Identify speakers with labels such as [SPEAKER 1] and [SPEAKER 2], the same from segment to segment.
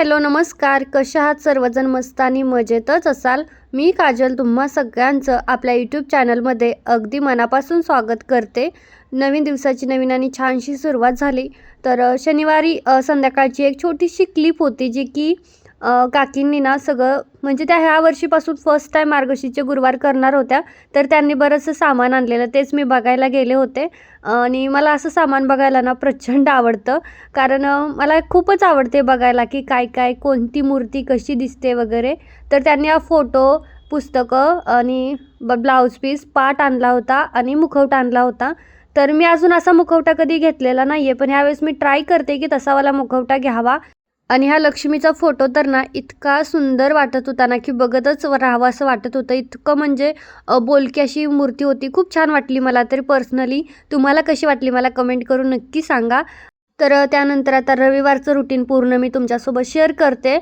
[SPEAKER 1] Hello नमस्कार. कशा आहात सर्वजण? मस्त आणि मजेतच असाल. मी काजल तुम्हा सगळ्यांचं आपल्या यूट्यूब चॅनलमध्ये अगदी मनापासून स्वागत करते. नवीन दिवसाची नवीन आणि छानशी सुरुवात झाली. तर शनिवारी संध्याकाळची एक छोटीशी क्लिप होती जी की काकींनी ना सगळं म्हणजे त्या ह्या वर्षीपासून फर्स्ट टाईम मार्गशीचे गुरुवार करणार होत्या तर त्यांनी बरंचसं सामान आणलेलं तेच मी बघायला गेले होते. आणि मला असं सामान बघायला ना प्रचंड आवडतं कारण मला खूपच आवडते बघायला की काय काय कोणती मूर्ती कशी दिसते वगैरे. तर त्यांनी हा फोटो पुस्तकं आणि ब ब्लाऊज पीस पाट आणला होता आणि मुखवटा आणला होता. तर मी अजून असा मुखवटा कधी घेतलेला नाही आहे पण ह्यावेळेस मी ट्राय करते की तसावाला मुखवटा घ्यावा. आणि हा लक्ष्मीचा फोटो तर ना इतका सुंदर वाटत होता ना की बघतच राहावं असं वाटत होतं. इतकं म्हणजे बोलकी अशी मूर्ती होती. खूप छान वाटली मला. तरी पर्सनली तुम्हाला कशी वाटली? मला कमेंट करून नक्की सांगा. तर त्यानंतर आता रविवारचं रुटीन पूर्ण मी तुमच्यासोबत शेअर करते.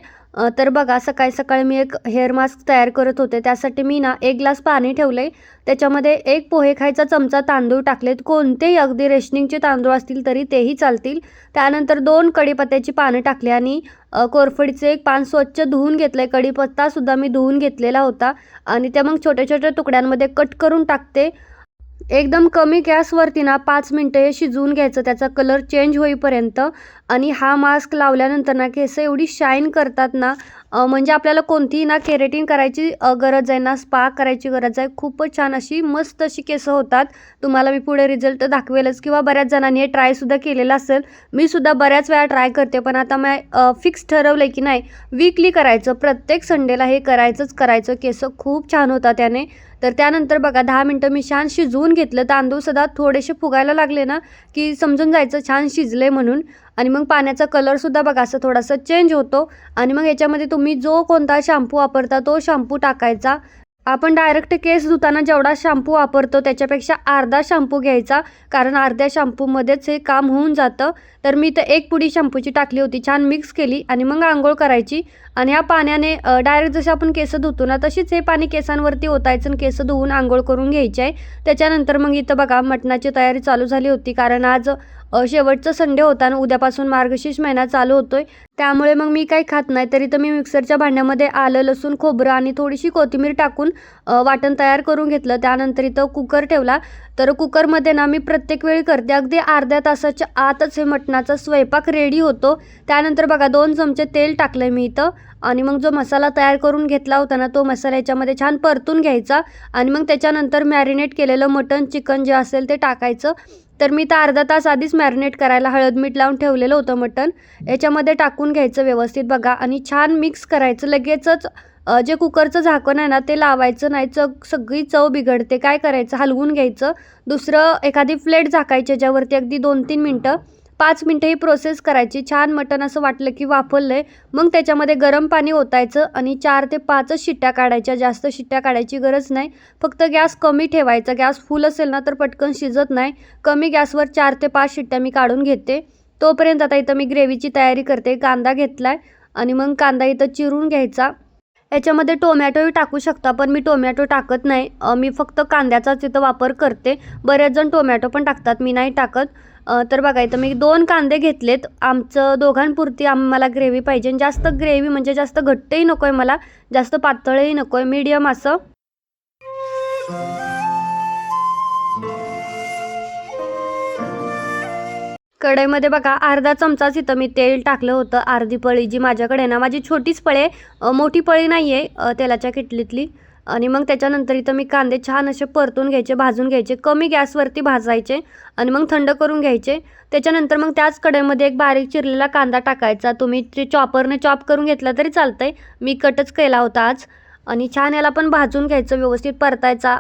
[SPEAKER 1] तर बघा सकाळी सकाळी मी एक हेअर मास्क तयार करत होते. त्यासाठी मी ना एक ग्लास पाणी आहे त्याच्यामध्ये एक पोहे खायचा चमचा तांदूळ टाकलेत. कोणतेही अगदी रेशनिंगचे तांदूळ असतील तरी तेही चालतील. त्यानंतर दोन कढीपत्त्याची पानं टाकली आणि कोरफडीचे एक पान स्वच्छ धुवून घेतलं आहे कढीपत्तासुद्धा मी धुवून घेतलेला होता. आणि त्या मग छोट्या छोट्या तुकड्यांमध्ये कट करून टाकते. एकदम कमी गॅसवरती ना पाच मिनटं हे शिजवून घ्यायचं त्याचा कलर चेंज होईपर्यंत. आणि हा मास्क लावल्यानंतर ना केस एवढी शाईन करतात ना म्हणजे आपल्याला कोणतीही ना केरेटिन करायची गरज आहे ना स्पा करायची गरज आहे खूपच छान अशी मस्त अशी केसं होतात. तुम्हाला मी पुढे रिझल्ट दाखवेलच किंवा बऱ्याच जणांनी हे ट्रायसुद्धा केलेलं असेल. मी सुद्धा बऱ्याच वेळा ट्राय करते पण आता मी फिक्स ठरवलं आहे की नाही वीकली करायचं प्रत्येक संडेला हे करायचंच करायचं केस खूप छान होतात त्याने. तर त्यानंतर बघा दहा मिनटं मी छान शिजवून घेतलं. तांदूळसुद्धा थोडेसे फुगायला लागले ना की समजून जायचं छान शिजले म्हणून. आणि मग पाण्याचा कलरसुद्धा बघा असं थोडासा चेंज होतो. आणि मग याच्यामध्ये तुम्ही जो कोणता शॅम्पू वापरता तो शॅम्पू टाकायचा. आपण डायरेक्ट केस धुताना जेवढा शॅम्पू वापरतो त्याच्यापेक्षा अर्धा शॅम्पू घ्यायचा. कारण अर्ध्या शॅम्पूमध्येच हे काम होऊन जातं. तर मी तर एक पुडी शॅम्पूची टाकली होती छान मिक्स केली आणि मग आंघोळ करायची. आणि या पाण्याने डायरेक्ट जसे आपण केस धुतो ना तशीच हे पाणी केसांवरती ओतायचं आणि केस धुवून आंघोळ करून घ्यायची आहे. त्याच्यानंतर मग इथं बघा मटणाची तयारी चालू झाली होती. कारण आज शेवटचं संडे होता आणि उद्यापासून मार्गशीर्ष महिना चालू होतोय. त्यामुळे मग मी काही खात नाही. तरी तर मी मिक्सरच्या भांड्यामध्ये आलं लसूण खोबरं आणि थोडीशी कोथिंबीर टाकून वाटण तयार करून घेतलं. त्यानंतर इथं कुकर ठेवला. तर कुकरमध्ये ना मी प्रत्येक वेळी करते. अगदी अर्ध्या तासाच्या आतच हे मटणाचा स्वयंपाक रेडी होतो. त्यानंतर बघा दोन चमचे तेल टाकलं मी इथं. आणि मग जो मसाला तयार करून घेतला होता ना तो मसाला याच्यामध्ये छान परतून घ्यायचा. आणि मग त्याच्यानंतर मॅरिनेट केलेलं मटण चिकन जे असेल ते टाकायचं. तर मी तर अर्धा तास आधीच मॅरिनेट करायला हळद मीठ लावून ठेवलेलं होतं मटण. याच्यामध्ये टाकून घ्यायचं व्यवस्थित बघा आणि छान मिक्स करायचं. लगेचच जे कुकरचं झाकण आहे ना ते लावायचं नाही च सगळी चव बिघडते. काय करायचं? हलवून घ्यायचं. दुसरं एखादी प्लेट झाकायची ज्यावरती अगदी दोन तीन मिनटं. पाच मिनटं ही प्रोसेस करायची. छान मटण असं वाटलं की वाफरलं आहे मग त्याच्यामध्ये गरम पाणी ओतायचं आणि चार ते पाचच शिट्ट्या काढायच्या. जास्त शिट्ट्या काढायची गरज नाही. फक्त गॅस कमी ठेवायचा. गॅस फुल असेल ना तर पटकन शिजत नाही. कमी गॅसवर चार ते पाच शिट्ट्या मी काढून घेते. तोपर्यंत आता इथं मी ग्रेव्हीची तयारी करते. कांदा घेतला आहे आणि मग कांदा इथं चिरून घ्यायचा. याच्यामध्ये टोमॅटोही टाकू शकता पण मी टोमॅटो टाकत नाही. मी फक्त कांद्याचाच इथं वापर करते. बरेच जण टोमॅटो पण टाकतात. मी नाही टाकत. तर बघा इथं मी दोन कांदे घेतलेत. आमचं दोघांपुरती आम्हाला ग्रेव्ही पाहिजे. आणि जास्त ग्रेव्ही म्हणजे जास्त घट्टही नको आहे मला. जास्त पातळही नको आहे मीडियम असं. कढईमध्ये बघा अर्धा चमचाच इथं मी तेल टाकलं होतं. अर्धी पळी जी माझ्याकडे आहे ना माझी छोटीच पळी मोठी पळी नाही आहे तेलाच्या किटलीतली. आणि मग त्याच्यानंतर इथं मी कांदे छान असे परतून घ्यायचे भाजून घ्यायचे कमी गॅसवरती भाजायचे आणि मग थंड करून घ्यायचे. त्याच्यानंतर मग त्याच कढईमध्ये एक बारीक चिरलेला कांदा टाकायचा. तुम्ही ते चॉपरने चॉप करून घेतला तरी चालतंय. मी कटच केला होता आज. आणि छान याला पण भाजून घ्यायचं व्यवस्थित परतायचा.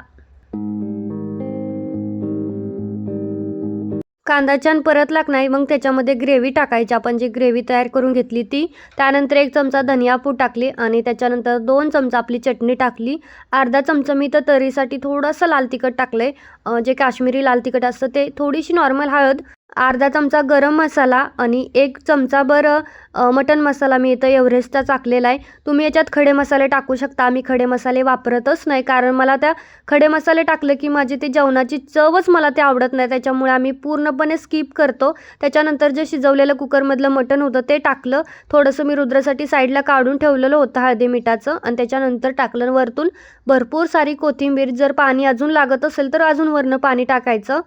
[SPEAKER 1] कांदा छान परतला नाही मग त्याच्यामध्ये ग्रेव्ही टाकायची. आपण जी ग्रेव्ही तयार करून घेतली ती त्यानंतर एक चमचा धनिया पूड टाकली आणि त्याच्यानंतर दोन चमचा आपली चटणी टाकली. अर्धा चमचा मी तर तरीसाठी थोडंसं लाल तिखट टाकलं आहे जे काश्मीरी लाल तिखट असतं ते थोडीशी नॉर्मल हळद अर्धा चमचा गरम मसाला आणि एक चमचाभर बरं मटण मसाला मी इथं एव्हरेस्टचा टाकलेला आहे. तुम्ही याच्यात खडे मसाले टाकू शकता. आम्ही खडे मसाले वापरतच नाही. कारण मला त्या खडे मसाले टाकले की माझी ती जेवणाची चवच मला ते आवडत नाही. त्याच्यामुळे आम्ही पूर्णपणे स्किप करतो. त्याच्यानंतर जे शिजवलेलं कुकरमधलं मटण होतं ते टाकलं. थोडंसं मी रुद्रासाठी साईडला काढून ठेवलेलं होतं हळदी मिठाचं आणि त्याच्यानंतर टाकलं. आणि वरतून भरपूर सारी कोथिंबीर. जर पाणी अजून लागत असेल तर अजून वरनं पाणी टाकायचं.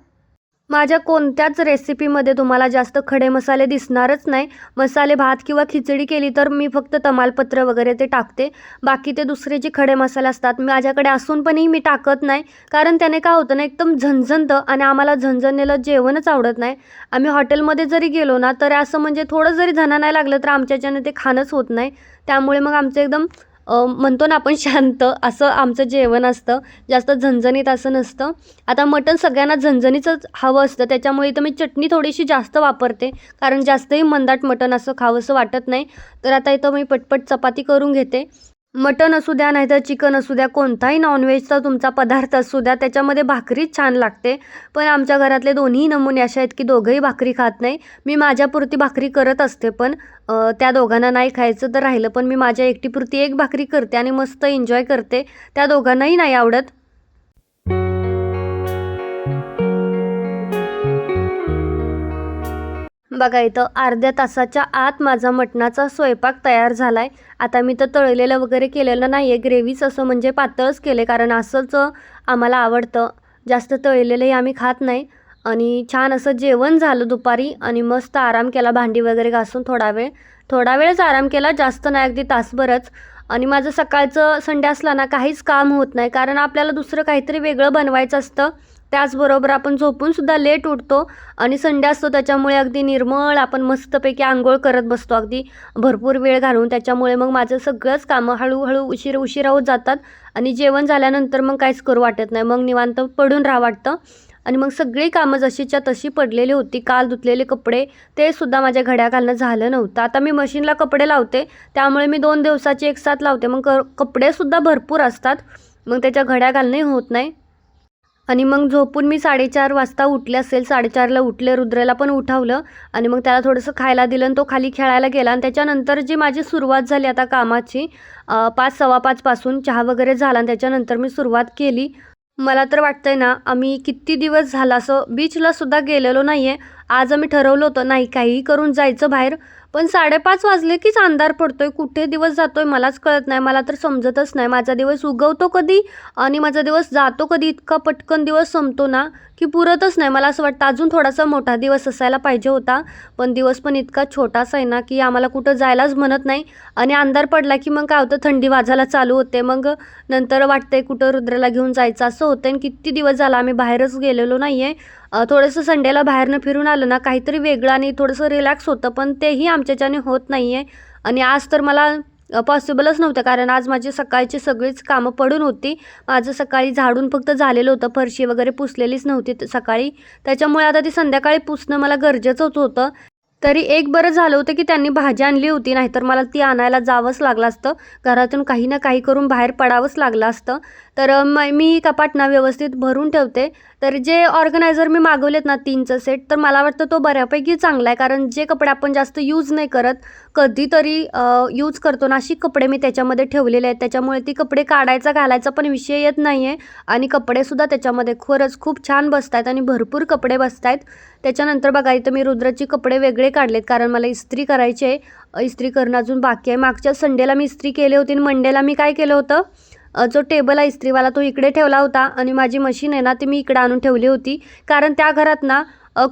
[SPEAKER 1] माझ्या कोणत्याच रेसिपीमध्ये तुम्हाला जास्त खडे मसाले दिसणारच नाही. मसाले भात किंवा खिचडी केली तर मी फक्त तमालपत्र वगैरे ते टाकते. बाकी ते दुसरे जे खडे मसाले असतात माझ्याकडे असून पणही मी टाकत नाही. कारण त्याने काय होतं ना एकदम झणझणतं आणि आम्हाला झणझणलेलं जेवणच आवडत नाही. आम्ही हॉटेलमध्ये जरी गेलो ना तर असं म्हणजे थोडं जरी झणा नाही लागलं तर आमच्याच्याने ते खाणंच होत नाही. त्यामुळे मग आमचं एकदम म्हणतो ना आपण शांत असं आमचं जेवण असतं. जास्त झणझणीत असं नसतं. आता मटण सगळ्यांना झणझणीचंच हवं असतं. त्याच्यामुळे इथं मी चटणी थोडीशी जास्त वापरते. कारण जास्तही मंदाट मटण असं खावंसं वाटत नाही. तर आता इथं मी पटपट चपाती करून घेते. मटण असू द्या नाहीतर चिकन असू द्या कोणताही नॉनव्हेजचा तुमचा पदार्थ असू द्या त्याच्यामध्ये भाकरीच छान लागते. पण आमच्या घरातले दोन्ही नमुने असे आहेत की दोघंही भाकरी खात नाही. मी माझ्यापुरती भाकरी करत असते पण त्या दोघांना नाही खायचं तर राहिलं. पण मी माझ्या एकटीपुरती एक भाकरी करते आणि मस्त एन्जॉय करते. त्या दोघांनाही नाही आवडत. बघा इथं अर्ध्या तासाच्या आत माझा मटणाचा स्वयंपाक तयार झाला आहे आता मी तर तळलेलं वगैरे केलेलं नाही आहे ग्रेव्हीच असं म्हणजे पातळच केले कारण असंच आम्हाला आवडतं. जास्त तळलेलंही आम्ही खात नाही. आणि छान असं जेवण झालं दुपारी आणि मस्त आराम केला भांडी वगैरे घासून थोडा वेळ. थोडा वेळच आराम केला जास्त नाही अगदी तासभरच. आणि माझं सकाळचं संडे असला ना काहीच काम होत नाही कारण आपल्याला दुसरं काहीतरी वेगळं बनवायचं असतं. त्याचबरोबर आपण झोपूनसुद्धा लेट उठतो आणि संडे असतो त्याच्यामुळे अगदी निर्मळ आपण मस्तपैकी आंघोळ करत बसतो. अगदी भरपूर वेळ घालून त्याच्यामुळे मग माझं सगळंच कामं हळूहळू उशीर उशिरा होत जातात आणि जेवण झाल्यानंतर मग काहीच करू वाटत नाही. मग निवांत पडून राहा वाटतं आणि मग सगळी कामं जशीच्या तशी पडलेली होती. काल धुतलेले कपडे ते सुद्धा माझ्या घड्या घालणं झालं नव्हतं. आता मी मशीनला कपडे लावते त्यामुळे मी दोन दिवसाची एक साथ लावते. मग क कपडेसुद्धा भरपूर असतात. मग त्याच्या घड्या घालणंही होत नाही. आणि मग झोपून मी साडेचार वाजता उठले असेल साडेचारला उठले रुद्रेला पण उठावलं आणि मग त्याला थोडंसं खायला दिलं आणि तो खाली खेळायला गेला आणि त्याच्यानंतर जी माझी सुरुवात झाली आता कामाची पाच सव्वा पाचपासून चहा वगैरे झाला आणि त्याच्यानंतर मी सुरुवात केली. मला तर वाटतंय ना आम्ही किती दिवस झाला असं बीचला सुद्धा गेलेलो नाही आहे आज आम्ही ठरवलं होतं नाही काहीही करून जायचं बाहेर. पण साडेपाच वाजले कीच अंधार पडतोय. कुठे दिवस जातोय मलाच कळत नाही. मला तर समजतच नाही. माझा दिवस उगवतो कधी आणि माझा दिवस जातो कधी इतका पटकन दिवस संपतो ना की पुरतच नाही. मला असं वाटतं अजून थोडासा मोठा दिवस असायला पाहिजे होता. पण दिवस पण इतका छोटासा आहे ना की आम्हाला कुठं जायलाच म्हणत नाही. आणि अंधार पडला की मग काय होतं? थंडी वाजायला चालू होते. मग नंतर वाटतंय कुठं रुद्राला घेऊन जायचं असं होतं आणि किती दिवस झाला आम्ही बाहेरच गेलेलो नाही आहे थोडंसं संडेला बाहेरनं फिरून आलं ना काहीतरी वेगळं आणि थोडंसं रिलॅक्स होतं पण तेही आमच्याच्याने होत नाही आहे आणि आज तर मला पॉसिबलच नव्हतं कारण आज माझी सकाळची सगळीच कामं पडून होती. माझं सकाळी झाडून फक्त झालेलं होतं फरशी वगैरे पुसलेलीच नव्हती सकाळी. त्याच्यामुळे आता ती संध्याकाळी पुसणं मला गरजेचंच होतं. तरी एक बरं झालं होतं की त्यांनी भाजी आणली होती नाहीतर मला ती आणायला जावंच लागलं असतं. घरातून काही ना काही करून बाहेर पडावंच लागलं असतं. तर मै मी कपाट ना व्यवस्थित भरून ठेवते. तर जे ऑर्गनायझर मी मागवलेत ना तीनचं सेट तर मला वाटतं तो बऱ्यापैकी चांगला आहे. कारण जे कपडे आपण जास्त यूज नाही करत कधीतरी यूज करतो ना अशी कपडे मी त्याच्यामध्ये ठेवलेले आहेत. त्याच्यामुळे ती कपडे काढायचा घालायचा पण विषय येत नाही आहे आणि कपडेसुद्धा त्याच्यामध्ये खरंच खूप छान बसत आहेत आणि भरपूर कपडे बसत आहेत त्याच्यानंतर बघा इथं मी रुद्राची कपडे वेगळे काढलेत. कारण मला इस्त्री करायची आहे. इस्त्री करणं अजून बाकी आहे. मागच्या संडेला मी इस्त्री केली होती आणि मंडेला मी काय केलं होतं? जो टेबल आहे इस्त्रीवाला तो इकडे ठेवला होता आणि माझी मशीन आहे ना ती मी इकडे आणून ठेवली होती. कारण त्या घरात ना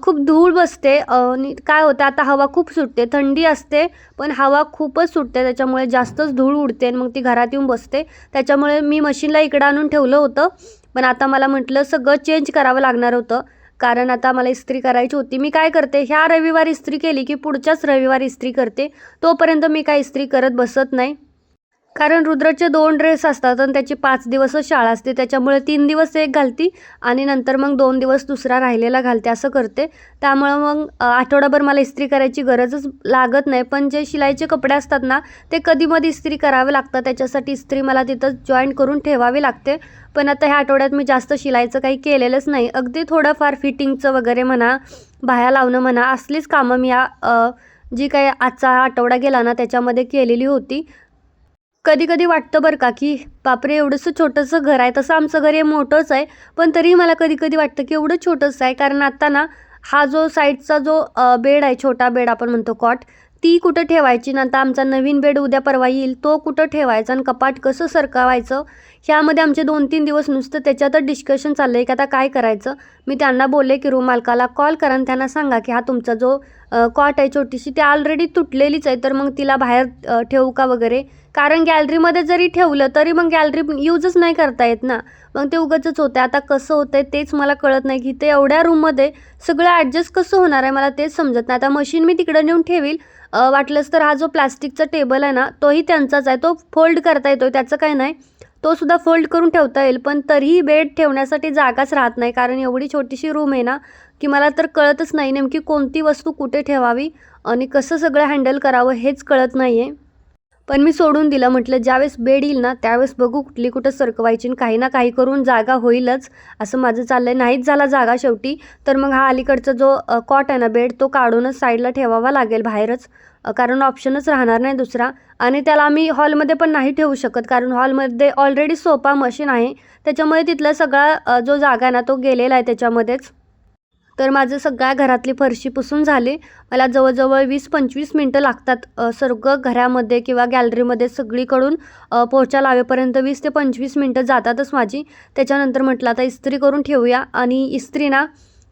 [SPEAKER 1] खूप धूळ बसते आणि काय होतं आता हवा खूप सुटते थंडी असते पण हवा खूपच सुटते त्याच्यामुळे जास्तच धूळ उडते आणि मग ती घरात येऊन बसते. त्याच्यामुळे मी मशीनला इकडं आणून ठेवलं होतं पण आता मला म्हटलं सगळं चेंज करावं लागणार होतं. कारण आता मला इस्त्री करायची होती. मी काय करते ह्या रविवारी इस्त्री केली की पुढच्याच रविवारी इस्त्री करते. तोपर्यंत मी काय इस्त्री करत बसत नाही. कारण रुद्रचे दोन ड्रेस असतात आणि त्याची पाच दिवसच शाळा असते. त्याच्यामुळे तीन दिवस एक घालती आणि नंतर मग दोन दिवस दुसरा राहिलेला घालते असं करते. त्यामुळं मग आठवडाभर मला इस्त्री करायची गरजच लागत नाही. पण जे शिलाईचे कपडे असतात ना ते कधीमध्ये इस्त्री करावे लागतात. त्याच्यासाठी इस्त्री मला तिथं जॉईन करून ठेवावी लागते. पण आता ह्या आठवड्यात मी जास्त शिलाईचं काही केलेलंच नाही. अगदी थोडंफार फिटिंगचं वगैरे म्हणा बाह्या लावणं म्हणा असलीच कामं मी या जी काही आजचा हा आठवडा गेला ना त्याच्यामध्ये केलेली होती. कधी कधी वाटतं बरं का की बापरे एवढंसं छोटंसं घर आहे. तसं आमचं घर हे मोठंच आहे पण तरीही मला कधी कधी वाटतं की एवढं छोटंसं आहे. कारण आता ना हा जो साईडचा जो बेड आहे छोटा बेड आपण म्हणतो कॉट ती कुठं ठेवायची? नंतर आमचा नवीन बेड उद्या परवा येईल तो कुठं ठेवायचा आणि कपाट कसं सरकावायचं? ह्यामध्ये आमचे दोन तीन दिवस नुसतं त्याच्यातच डिस्कशन चाललं आहे की आता काय करायचं? मी त्यांना बोलले की रूम मालकाला कॉल करा आणि त्यांना सांगा की हा तुमचा जो कॉट आहे छोटीशी ती ऑलरेडी तुटलेलीच आहे तर मग तिला बाहेर ठेवू का वगैरे? कारण गॅलरीमध्ये जरी ठेवलं तरी मग गॅलरी यूजच नाही करता येत ना. मग ते उगाचच होतं आता कसं होतं आहे तेच मला कळत नाही. की ते एवढ्या रूममध्ये सगळं ॲडजस्ट कसं होणार आहे मला तेच समजत नाही. आता मशीन मी तिकडं नेऊन ठेवील वाटलंच तर हा जो प्लास्टिकचा टेबल आहे ना तोही त्यांचाच आहे. तो फोल्ड करता येतो त्याचं काय नाही. तो सुद्धा फोल्ड करून ठेवता येईल पण तरीही बेड ठेवण्यासाठी जागाच राहत नाही. कारण एवढी छोटीशी रूम आहे ना की मला तर कळतच नाही नेमकी कोणती वस्तू कुठे ठेवावी आणि कसं सगळं हँडल करावं हेच कळत नाही आहे पण मी सोडून दिलं. म्हटलं ज्यावेळेस बेड येईल ना त्यावेळेस बघू कुठली कुठं सरकवायची काही ना काही करून जागा होईलच असं माझं चाललं आहे नाहीच झाला जागा शेवटी तर मग हा अलीकडचा जो कॉट आहे ना बेड तो काढूनच साईडला ठेवावा लागेल बाहेरच. कारण ऑप्शनच राहणार नाही दुसरा. आणि त्याला आम्ही हॉलमध्ये पण नाही ठेवू शकत कारण हॉलमध्ये ऑलरेडी सोपा मशीन आहे. त्याच्यामुळे तिथला सगळा जो जागा आहे ना तो गेलेला आहे त्याच्यामध्येच. तर माझं सगळ्या घरातली फरशी पुसून झाली. मला जवळजवळ वीस पंचवीस मिनटं लागतात सर्व सगळं घरामध्ये किंवा गॅलरीमध्ये सगळीकडून अ, पोचा लावेपर्यंत वीस ते पंचवीस मिनटं जातातच माझी. त्याच्यानंतर म्हटलं आता इस्त्री करून ठेवूया. आणि इस्त्री ना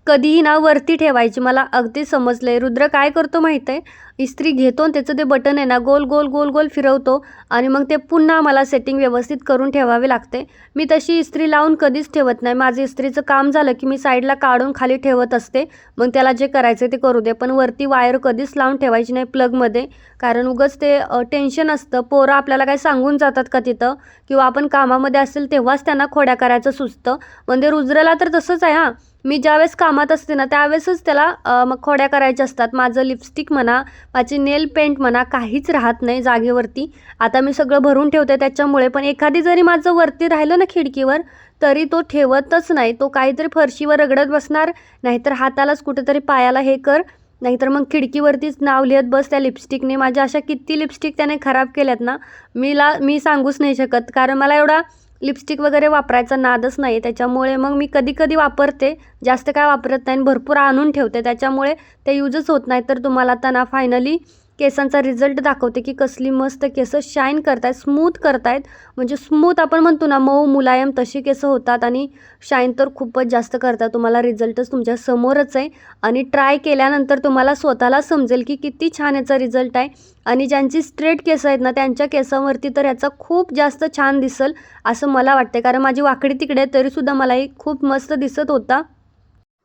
[SPEAKER 1] कधीही ना वरती ठेवायची. मला अगदी समजलं आहे रुद्र काय करतो माहीत आहे इस्त्री घेतो आणि त्याचं ते बटन आहे ना गोल गोल गोल गोल फिरवतो आणि मग ते पुन्हा मला सेटिंग व्यवस्थित करून ठेवावे लागते. मी तशी इस्त्री लावून कधीच ठेवत नाही. माझं इस्त्रीचं काम झालं की मी साईडला काढून खाली ठेवत असते. मग त्याला जे करायचं ते करू दे. पण वरती वायर कधीच लावून ठेवायची नाही प्लगमध्ये कारण उगंच ते टेन्शन असतं. पोरं आपल्याला काय सांगून जातात का तिथं? किंवा आपण कामामध्ये असेल तेव्हाच त्यांना खोड्या करायचं सुचतं. म्हणजे रुद्रला तर तसंच आहे हां. मी ज्यावेळेस कामात असते ना त्यावेळेसच त्याला मग खोड्या करायच्या असतात. माझं लिपस्टिक म्हणा माझी नेल पेंट म्हणा काहीच राहत नाही जागेवरती. आता मी सगळं भरून ठेवते त्याच्यामुळे पण एखादी जरी माझं वरती राहिलं ना खिडकीवर तरी तो ठेवतच नाही. तो काहीतरी फरशीवर रगडत बसणार नाहीतर हातालाच कुठेतरी पायाला हे कर नाहीतर मग खिडकीवरतीच नाव लिहित बस त्या लिपस्टिकने माझ्या अशा किती लिपस्टिक त्याने खराब केल्यात ना मीला मी सांगूच नाही शकत. कारण मला एवढा लिपस्टिक वगैरे वापरायचा नादच नाही त्याच्यामुळे मग मी कधी कधी वापरते. जास्त काय वापरत नाही आणि भरपूर आणून ठेवते. त्याच्यामुळे ते यूजच होत नाही. तर तुम्हाला आता ना फायनली केसांचा रिझल्ट दाखवते की कसली मस्त केस शाईन करतायत स्मूथ करतायत. म्हणजे स्मूथ आपण म्हणतो ना मऊ मुलायम तशी केसं होतात आणि शाईन तर खूपच जास्त करतात. तुम्हाला रिझल्टच तुमच्या समोरच आहे. आणि ट्राय केल्यानंतर तुम्हाला स्वतःला समजेल की किती छान याचा रिझल्ट आहे. आणि ज्यांची स्ट्रेट केस आहेत ना त्यांच्या केसांवरती तर याचा खूप जास्त छान दिसल असं मला वाटते कारण माझी वाकडी तिकडे आहे तरीसुद्धा मलाही खूप मस्त दिसत होता.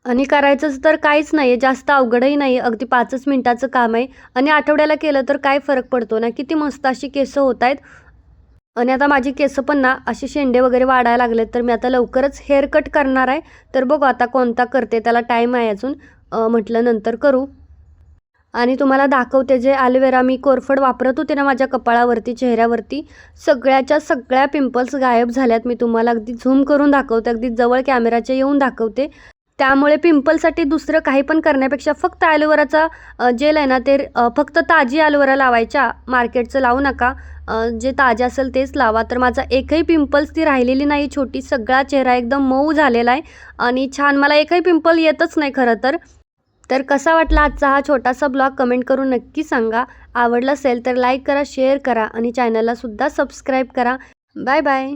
[SPEAKER 1] आणि करायचंच तर काहीच नाही आहे जास्त अवघडही नाही अगदी पाचच मिनटाचं काम आहे. आणि आठवड्याला केलं तर काय फरक पडतो ना? किती मस्त अशी केसं होत आहेत आणि आता माझी केसं पण ना असे शेंडे वगैरे वाढायला लागलेत तर मी आता लवकरच हेअर कट करणार आहे. तर बघू आता कोणता करते त्याला टाईम आहे अजून. म्हटलं नंतर करू. आणि तुम्हाला दाखवते जे ॲलोवेरा मी कोरफड वापरत होते ना माझ्या कपाळावरती चेहऱ्यावरती सगळ्याच्या सगळ्या पिंपल्स गायब झाल्यात. मी तुम्हाला अगदी झूम करून दाखवते अगदी जवळ कॅमेराच्या येऊन दाखवते. त्यामुळे पिंपलसाठी दुसरं काही पण करण्यापेक्षा फक्त ॲलोवेराचा जेल आहे ना ते फक्त ताजी ॲलोवेरा लावायच्या. मार्केटचं लावू नका. जे ताजे असेल तेच लावा. तर माझा एकही पिंपल्स ती राहिलेली नाही. छोटी सगळा चेहरा एकदम मऊ झालेला आहे. आणि छान मला एकही पिंपल येतच नाही खरं तर. तर कसा वाटला आजचा हा छोटासा ब्लॉग? कमेंट करून नक्की सांगा. आवडला असेल तर लाईक करा शेअर करा आणि चॅनलला सुद्धा सबस्क्राईब करा. Bye bye.